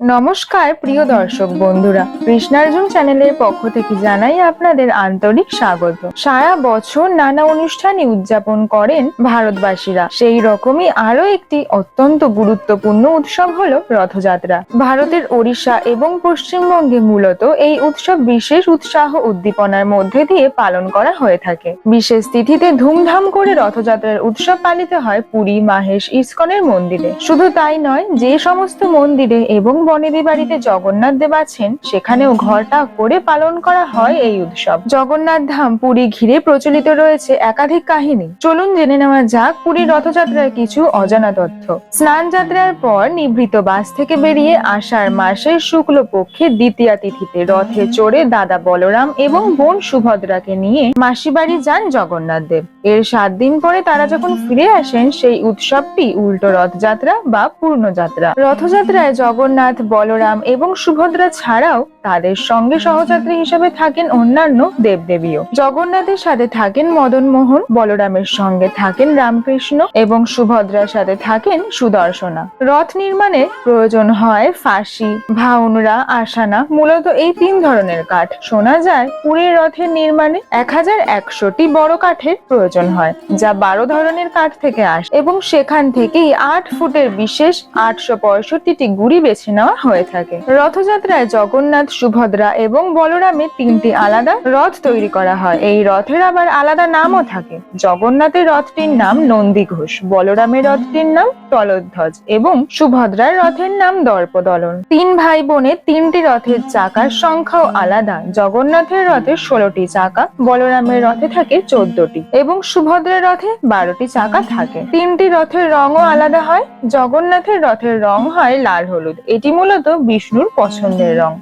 নমস্কার, প্রিয় দর্শক বন্ধুরা। কৃষ্ণার্জুন চ্যানেলের পক্ষ থেকে জানাই আপনাদের আন্তরিক স্বাগত। সারা বছর নানা অনুষ্ঠানে উদযাপন করেন ভারতবাসীরা। সেই রকমই আরও একটি অত্যন্ত গুরুত্বপূর্ণ উৎসব হলো রথযাত্রা। ভারতের ওড়িশা এবং পশ্চিমবঙ্গে মূলত এই উৎসব বিশেষ উৎসাহ উদ্দীপনার মধ্যে দিয়ে পালন করা হয়ে থাকে। বিশেষ তিথিতে ধুমধাম করে রথযাত্রার উৎসব পালিত হয় পুরী, মাহেশ, ইস্কনের মন্দিরে। শুধু তাই নয়, যে সমস্ত মন্দিরে এবং বনেদি বাড়িতে জগন্নাথ দেব আছেন সেখানেও ঘরটা করে পালন করা হয় এই উৎসব। জগন্নাথ ধাম পুরী ঘিরে প্রচলিত রয়েছে একাধিক কাহিনী। চলুন জেনে নেওয়া যাক পুরীর রথযাত্রার কিছু অজানা তথ্য। স্নান যাত্রার পর নিভৃত বাস থেকে বেরিয়ে আষাঢ় মাসের শুক্ল পক্ষে দ্বিতীয়া তিথিতে রথে চড়ে দাদা বলরাম এবং বোন সুভদ্রাকে নিয়ে মাসি বাড়ি যান জগন্নাথ দেব। এর সাত দিন পরে তারা যখন ফিরে আসেন সেই উৎসবটি উল্টো রথযাত্রা বা পূর্ণযাত্রা। রথযাত্রায় জগন্নাথ বলরাম এবং সুভদ্রা ছাড়াও তাদের সঙ্গে সহযাত্রী হিসেবে থাকেন অন্যান্য দেবদেবীও। জগন্নাথের সাথে থাকেন মদন মোহন, বলরামের সঙ্গে থাকেন রামকৃষ্ণ এবং সুভদ্রার সাথে থাকেন সুদর্শনা। রথ নির্মাণে প্রয়োজন হয় ফাঁসি ভাউনরা আসানা, মূলত এই তিন ধরনের কাঠ। শোনা যায়, পুরীর রথের নির্মাণে এক হাজার একশোটি বড় কাঠের প্রয়োজন হয়, যা বারো ধরনের কাঠ থেকে আসে এবং সেখান থেকেই আট ফুটের বিশেষ আটশো পঁয়ষট্টিটি গুড়ি বেছে নেওয়া হয়ে থাকে। রথযাত্রায় জগন্নাথ সুভদ্রা এবং বলরামের তিনটি আলাদা রথ তৈরি করা হয়। এই রথের আবার আলাদা নামও থাকে। জগন্নাথের রথটির নাম নন্দী ঘোষ, বলরামের রথটির নাম তলোধ্বজ এবং সুভদ্রার রথের নাম দর্পদলন। তিন ভাই বোনের তিনটি রথের চাকার সংখ্যাও আলাদা। জগন্নাথের রথে ষোলোটি চাকা, বলরামের রথে থাকে চোদ্দটি এবং সুভদ্রার রথে বারোটি চাকা থাকে। তিনটি রথের রঙও আলাদা হয়। জগন্নাথের রথের রং হয় লাল হলুদ। এটি মূলত বিষ্ণুর পছন্দের রং।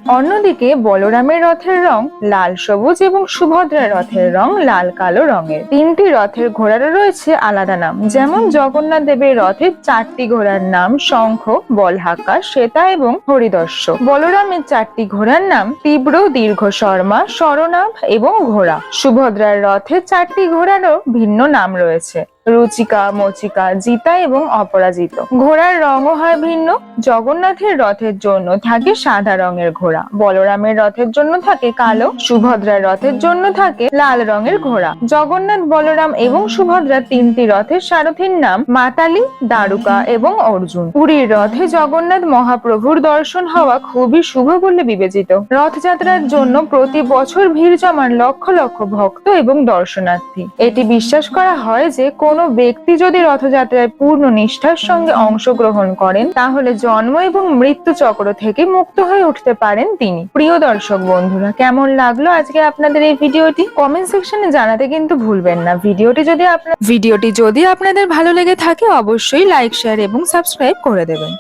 অন্যদিকে বলরামের রথের রং লাল সবুজ এবং সুভদ্রার রথের রং লাল কালো রঙের। তিনটি রথের ঘোড়ারও রয়েছে আলাদা নাম। যেমন জগন্নাথ দেবের রথের চারটি ঘোড়ার নাম শঙ্খ বলহাক্কা শ্বেতা এবং হরিদর্শ। বলরামের চারটি ঘোড়ার নাম তীব্র, দীর্ঘ শর্মা স্বরনাভ এবং ঘোড়া। সুভদ্রার রথে চারটি ঘোড়ারও ভিন্ন নাম রয়েছে। রুচিকা, মচিকা, জিতা এবং অপরাজিত। ঘোড়ার রঙও হয় ভিন্ন। জগন্নাথের রথের জন্য থাকে সাদা রঙের ঘোড়া। বলরামের রথের জন্য থাকে কালো। সুভদ্রার রথের জন্য থাকে লাল রঙের ঘোড়া। জগন্নাথ, বলরাম এবং সুভদ্রা তিনটি রথের সারথীর নাম মাতালি, দারুকা এবং অর্জুন। পুরীর রথে জগন্নাথ মহাপ্রভুর দর্শন হওয়া খুবই শুভ বলে বিবেচিত। রথযাত্রার জন্য প্রতি বছর ভিড় জমান লক্ষ লক্ষ ভক্ত এবং দর্শনার্থী। এটি বিশ্বাস করা হয় যে কোনো ব্যক্তি যদি রথযাত্রায় পূর্ণ নিষ্ঠার সঙ্গে অংশগ্রহণ করেন, তাহলে জন্ম এবং মৃত্যু চক্র থেকে মুক্ত হয়ে উঠতে পারেন তিনি। প্রিয় দর্শক বন্ধুরা, কেমন লাগল আজকে আপনাদের এই ভিডিওটি? কমেন্ট সেকশনে জানাতে কিন্তু ভুলবেন না। ভিডিওটি যদি আপনার ভিডিওটি যদি আপনাদের ভালো লেগে থাকে, অবশ্যই লাইক, শেয়ার এবং সাবস্ক্রাইব করে দেবেন।